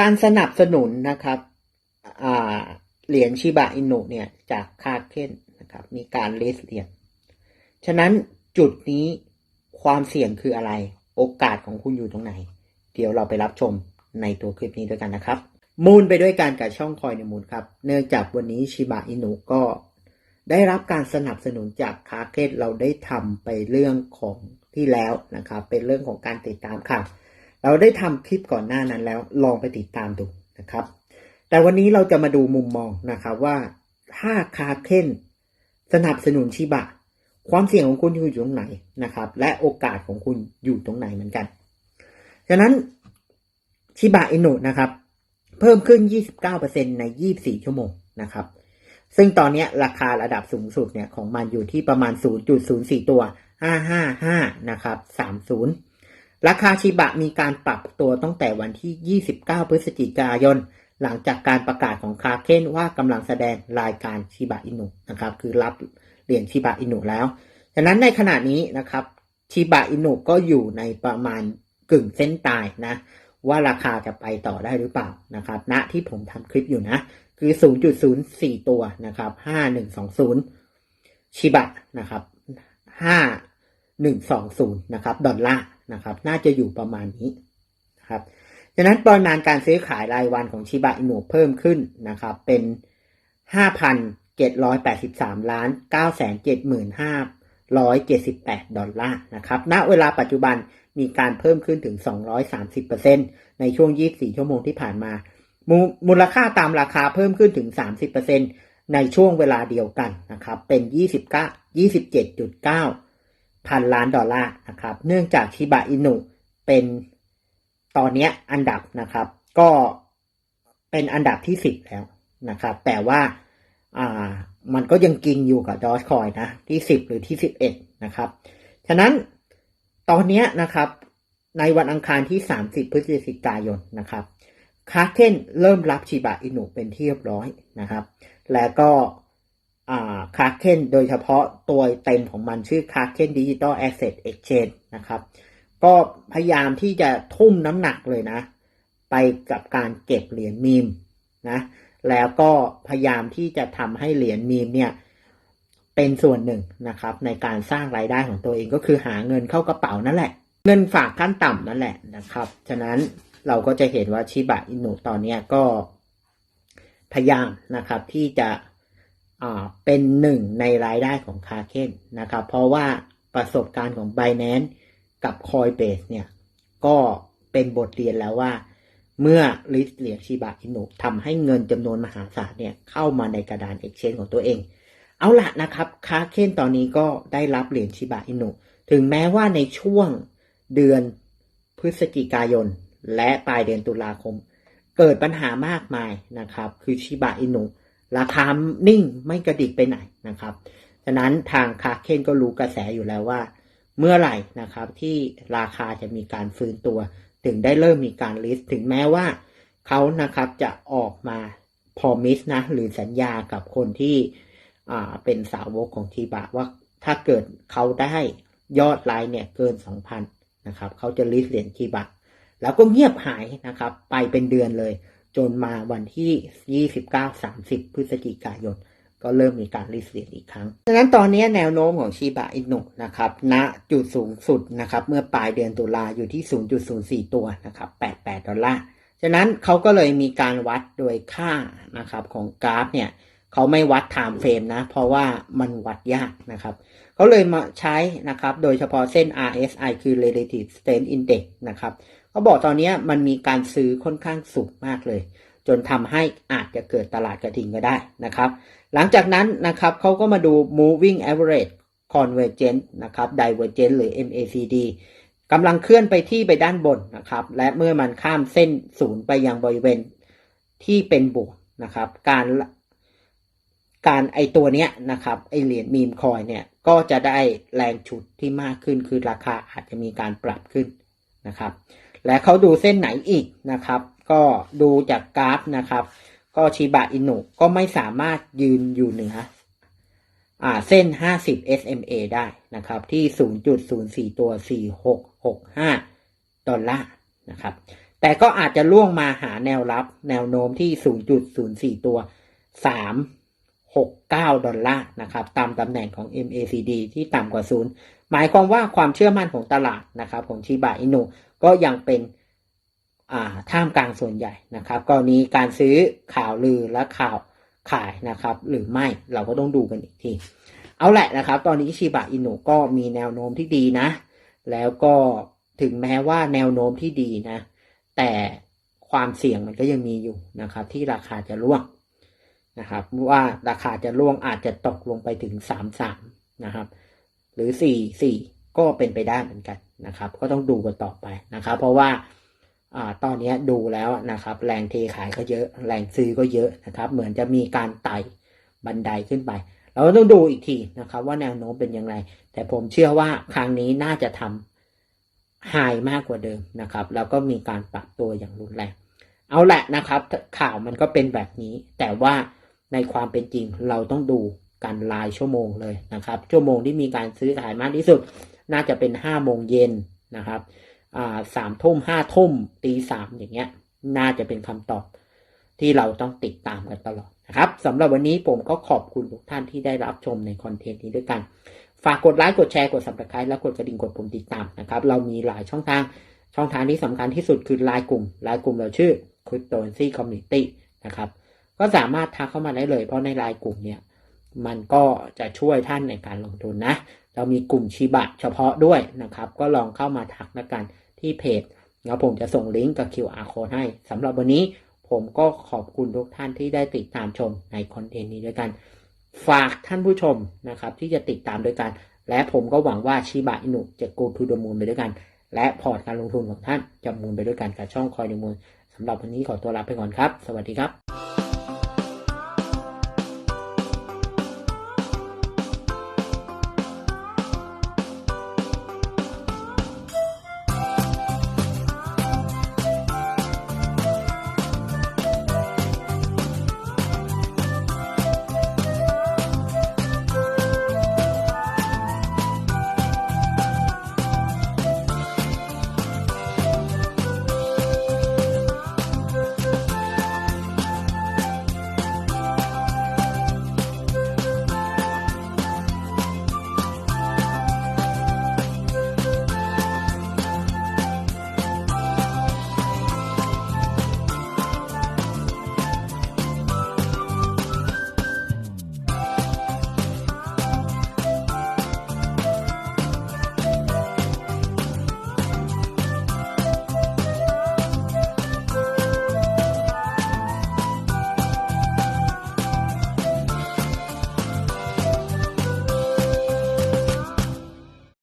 การสนับสนุนนะครับเหรียญชิบะอินุเนี่ยจากคาเคนนะครับมีการเลสเหรียญฉะนั้นจุดนี้ความเสี่ยงคืออะไร โอกาสของคุณอยู่ตรงไหน เดี๋ยวเราไปรับชมในตัวคลิปนี้ด้วยกันนะครับ มูลไปด้วยการกับช่องคอยในมูลครับ เนื่องจากวันนี้ชิบะอินุก็ได้รับการสนับสนุนจากคาเคนเราได้ทำไปเรื่องของที่แล้วนะครับ เป็นเรื่องของการติดตามข่าว เราได้ทำคลิปก่อนหน้านั้นแล้วลองไปติดตามดูนะครับ แต่วันนี้เราจะมาดูมุมมองนะครับว่าถ้าคาเคนสนับสนุนชิบะ ความเสี่ยงของคุณอยู่ตรงไหนนะครับ และโอกาสของคุณอยู่ตรงไหนเหมือนกันฉะนั้นชิบะอินุนะครับ เพิ่มขึ้น 29%ใน 24 ชั่วโมงนะครับ ซึ่งตอนนี้ราคาระดับสูงสุดเนี่ยของมันอยู่ที่ประมาณ 0.04 ตัว 555 นะครับ 30 ราคาชิบะมีการปรับตัวตั้งแต่วันที่ 29 พฤศจิกายน หลังจากการประกาศของคาเคนว่ากำลังแสดงรายการชิบะอินุนะครับ คือรับเหรียญชิบะอินุแล้วฉะนั้นในขณะนี้นะครับชิบะอินุก็อยู่ในประมาณกึ่งเส้นตายนะ ว่าราคาจะไปต่อได้หรือเปล่านะครับณที่ผมทำคลิปอยู่นะ คือ 0.04 ตัวนะครับ 5120 ชิบะนะครับ 5120 นะครับ ดอลลาร์ นะครับ น่าจะอยู่ประมาณนี้นะครับฉะนั้นปริมาณการซื้อขายรายวันของชิบะอินุเพิ่มขึ้นนะครับ เป็น 5,783 ล้าน 975,178 ดอลลาร์นะครับ ณ เวลาปัจจุบันมีการเพิ่มขึ้นถึง 230%ในช่วง 24 ชั่วโมงที่ผ่านมา มูมูลค่าตามราคาเพิ่มขึ้นถึง 30%ในช่วงเวลาเดียวกันนะครับ เป็น 29 27.9 พันล้านดอลลาร์นะครับ เนื่องจากชิบะอินุเป็นตอนนี้อันดับนะครับ ก็เป็นอันดับที่10แล้วนะครับ แต่ว่าอ่ามันก็ยังกินอยู่กับดอ g คอยนะที่10หรือที่11นะครับ ฉะนั้นตอนนี้นะครับในวันอังคารที่ 30 พฤศจิกายนนะครับคาเคนเริ่มรับชิบะอินุเป็นที่เรียบร้อยนะครับ แล้วก็ คาเคนโดยเฉพาะตัวเต็มของมันชื่อคาเคนดิจิตอลแอสเซทเอ็กชแนนนะครับก็พยายามที่จะทุ่มน้ำหนักเลยนะ ไปกับการเก็บเหรียญมีมนะแล้วก็พยายามที่จะทำให้เหรียญมีมเนี่ยเป็นส่วนหนึ่งนะครับ ในการสร้างรายได้ของตัวเองก็คือหาเงินเข้ากระเป๋านั่นแหละ เงินฝากขั้นต่ำนั่นแหละนะครับ ฉะนั้นเราก็จะเห็นว่าชิบะอินุตอนนี้ก็พยายามนะครับที่จะ เป็นหนึ่งในรายได้ของคาเคนนะครับ เพราะว่าประสบการณ์ของ b บ n a n c e กับ Coinbase เนี่ย ก็เป็นบทเรียนแล้วว่า เมื่อลิสเหรียญชิบะอินุทำให้เงินจำนวนมหาศาลเนี่ย เข้ามาในกระดาน Exchange ของตัวเอง เอาละนะครับคาเคนตอนนี้ก็ได้รับเหรียญชิบะอินุ ถึงแม้ว่าในช่วงเดือนพฤศจิกายน และปลายเดือนตุลาคม เกิดปัญหามากมายนะครับ คือชิบะอินุ ราคานิ่งไม่กระดิกไปไหนนะครับฉะนั้นทางคาเคนก็รู้กระแสอยู่แล้วว่า เมื่อไหร่นะครับที่ราคาจะมีการฟื้นตัว ถึงได้เริ่มมีการลิสต์ถึงแม้ว่าเขานะครับจะออกมาพอมิสนะหรือสัญญากับคนที่เป็นสาวกของทีบะว่าถ้าเกิดเขาได้ยอดไลน์เนี่ยเกิน 2,000นะครับเขาจะลิสต์เหรียญทีบะแล้วก็เงียบหายนะครับ ไปเป็นเดือนเลย จนมาวันที่ 29-30 พฤศจิกายน ก็เริ่มมีการรีเสียอีกครั้งดังนั้นตอนนี้แนวโน้มของชิบะอินุนะครับณจุดสูงสุดนะครับ เมื่อปลายเดือนตุลาอยู่ที่ 0.04 ตัวนะครับ88 ดอลลาร์ฉะนั้นเขาก็เลยมีการวัดโดยค่านะครับของกราฟเนี่ยเขาไม่วัด time frame นะ เพราะว่ามันวัดยากนะครับ เขาเลยมาใช้นะครับ โดยเฉพาะเส้น RSI คือ Relative Strength Index นะครับ เขาบอกตอนนี้มันมีการซื้อค่อนข้างสูงมากเลย จนทำให้อาจจะเกิดตลาดกระทิงก็ได้นะครับ หลังจากนั้นนะครับเขาก็มาดู moving average convergence นะครับ divergence หรือ MACD กำลังเคลื่อนไปที่ไปด้านบนนะครับ และเมื่อมันข้ามเส้นศูนย์ไปยังบริเวณที่เป็นบวกนะครับ การการไอตัวเนี้ยนะครับไอเหรียญมีมคอยเนี่ยก็จะได้แรงฉุดที่มากขึ้นคือราคาอาจจะมีการปรับขึ้นนะครับ และเขาดูเส้นไหนอีกนะครับ ก็ดูจากกราฟนะครับ ก็ชิบะอินุก็ไม่สามารถยืนอยู่เหนืออ่าเส้น 50 SMA ได้นะครับ ที่ 0.04 ตัว 4665 ดอลลาร์นะครับ แต่ก็อาจจะล่วงมาหาแนวรับ แนวโน้มที่ 0.04 ตัว 369 ดอลลาร์นะครับ ตามตำแหน่งของ MACD ที่ต่ำกว่า 0 หมายความว่าความเชื่อมั่นของตลาดนะครับ ของชิบะอินุ ก็ยังเป็นท่ามกลางส่วนใหญ่นะครับกรณีการซื้อข่าวลือและข่าวขายนะครับ หรือไม่เราก็ต้องดูกันอีกที เอาแหละนะครับ ตอนนี้ชิบะอินุก็มีแนวโน้มที่ดีนะ แล้วก็ถึงแม้ว่าแนวโน้มที่ดีนะ แต่ความเสี่ยงมันก็ยังมีอยู่นะครับ ที่ราคาจะร่วงนะครับว่าราคาจะร่วงอาจจะตกลงไปถึงสามสามนะครับ หรือสี่สี่ก็เป็นไปได้เหมือนกัน นะครับ ก็ต้องดูกันต่อไปนะครับ เพราะว่าอตอนนี้ดูแล้วนะครับ แรงเทขายก็เยอะ แรงซื้อก็เยอะนะครับ เหมือนจะมีการไต่บันไดขึ้นไป เราก็ต้องดูอีกทีนะครับ ว่าแนวโน้มเป็นอย่างไร แต่ผมเชื่อว่าครั้งนี้น่าจะทำไฮมากกว่าเดิมนะครับ แล้วก็มีการปรับตัวอย่างรุนแรง เอาแหละนะครับ ข่าวมันก็เป็นแบบนี้ แต่ว่าในความเป็นจริงเราต้องดู กันรายชั่วโมงเลยนะครับ ชั่วโมงที่มีการซื้อขายมากที่สุด น่าจะเป็นห้าโมงเย็นนะครับสามทุ่มห้าทุ่มตีสามอย่างเงี้ย น่าจะเป็นคำตอบที่เราต้องติดตามกันตลอดนะครับสำหรับวันนี้ผมก็ขอบคุณทุกท่านที่ได้รับชมในคอนเทนต์นี้ด้วยกัน ฝากกดไลค์กดแชร์กด subscribe และกดกระดิ่งกดปุ่มติดตามนะครับ เรามีหลายช่องทางช่องทางที่สำคัญที่สุดคือไลน์กลุ่มไลน์กลุ่มเราชื่อ Cryptocurrency Community นะครับก็สามารถทักเข้ามาได้เลยเพราะในไลน์กลุ่มเนี่ย มันก็จะช่วยท่านในการลงทุนนะ เรามีกลุ่มชิบะเฉพาะด้วยนะครับ ก็ลองเข้ามาทักละกันที่เพจแล้วผมจะส่งลิงก์กับ QR code ให้สำหรับวันนี้ผมก็ขอบคุณทุกท่านที่ได้ติดตามชมในคอนเทนต์นี้ด้วยกัน ฝากท่านผู้ชมนะครับ ที่จะติดตามด้วยกัน และผมก็หวังว่าชิบะอินุจะ go to the moon ไปด้วยกัน และพอร์ตการลงทุนของท่านจะมูลไปด้วยกันกับช่องคอยในมูลสำหรับวันนี้ขอตัวลาไปก่อนครับ สวัสดีครับ